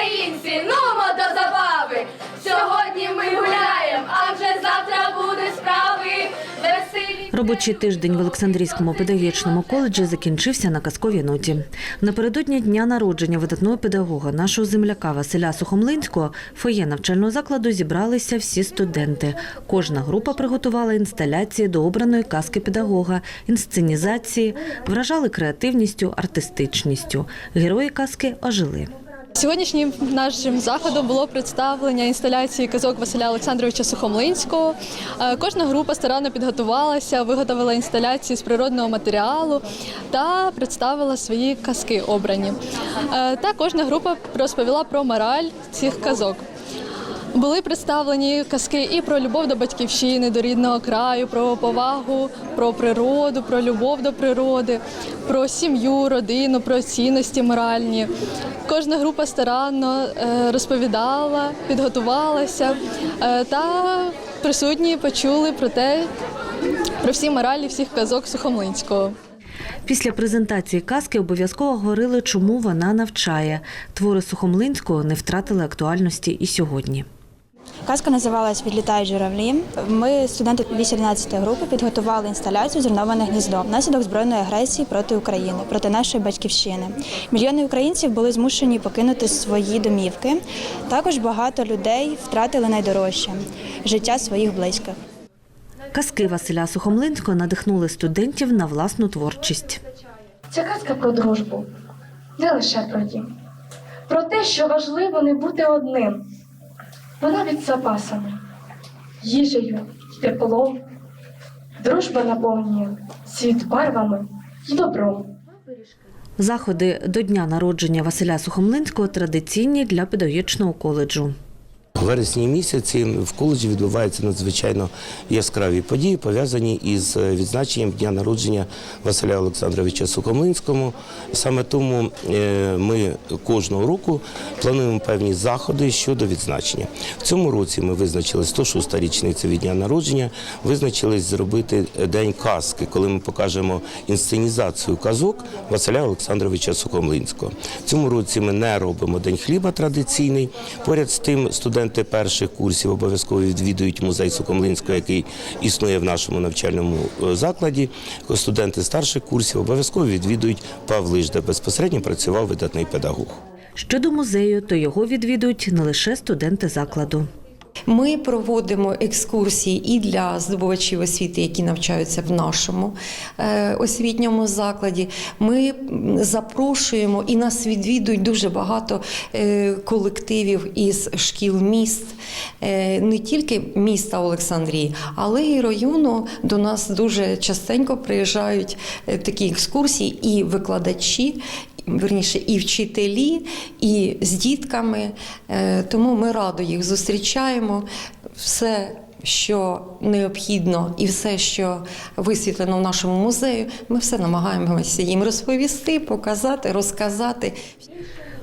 українці, нумо до забави. Сьогодні ми гуляємо, а вже завтра буде справи. Веселі. Робочий тиждень в Олександрійському педагогічному коледжі закінчився на казковій ноті. Напередодні дня народження видатного педагога, нашого земляка Василя Сухомлинського, фоє навчального закладу зібралися всі студенти. Кожна група приготувала інсталяції до обраної казки педагога, інсценізації, вражали креативністю, артистичністю. Герої казки ожили. Сьогоднішнім нашим заходом було представлення інсталяції казок Василя Олександровича Сухомлинського. Е, Кожна група старанно підготувалася, виготовила інсталяції з природного матеріалу та представила свої казки обрані. Е, Та кожна група розповіла про мораль цих казок. Були представлені казки і про любов до батьківщини, до рідного краю, про повагу, про природу, про любов до природи, про сім'ю, родину, про цінності моральні. Кожна група старанно е, розповідала, підготувалася е, та присутні почули про те, про всі моралі всіх казок Сухомлинського. Після презентації казки обов'язково говорили, чому вона навчає. Твори Сухомлинського не втратили актуальності і сьогодні. Казка називалась Відлітають журавлі. Ми, студенти 18 групи, підготували інсталяцію Зруйноване гніздо внаслідок збройної агресії проти України, проти нашої батьківщини. Мільйони українців були змушені покинути свої домівки. Також багато людей втратили найдорожче життя своїх близьких. Казки Василя Сухомлинського надихнули студентів на власну творчість. Ця казка про дружбу, не лише про дім, про те, що важливо не бути одним. Вона від запасами, їжею, теплом. Дружба наповнює світ барвами і добром. Заходи до дня народження Василя Сухомлинського традиційні для педагогічного коледжу. У вересні місяці в коледжі відбуваються надзвичайно яскраві події, пов'язані із відзначенням дня народження Василя Олександровича Сухомлинського. Саме тому е, ми кожного року плануємо певні заходи щодо відзначення. В цьому році ми визначили 106-та річниця від дня народження, визначились зробити день казки, коли ми покажемо інсценізацію казок Василя Олександровича Сухомлинського. В цьому році ми не робимо день хліба традиційний. Поряд з тим, студенти перших курсів обов'язково відвідують музей Сокомлинського, який існує в нашому навчальному е, закладі. Студенти старших курсів обов'язково відвідують Павлиш, де безпосередньо працював видатний педагог. Щодо музею, то його відвідують не лише студенти закладу. Ми проводимо екскурсії і для здобувачів освіти, які навчаються в нашому е, освітньому закладі. Ми запрошуємо і нас відвідують дуже багато е, колективів із шкіл міст, е, не тільки міста Олександрії, але і району. До нас дуже частенько приїжджають такі екскурсії і викладачі, верніше і вчителі, і з дітками. Тому ми радо їх зустрічаємо. Все, що необхідно, і все, що висвітлено в нашому музеї, ми все намагаємося їм розповісти, показати, розказати.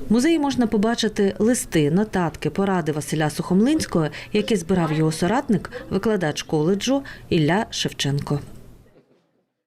В музеї можна побачити листи, нотатки, поради Василя Сухомлинського, які збирав його соратник, викладач коледжу Ілля Шевченко.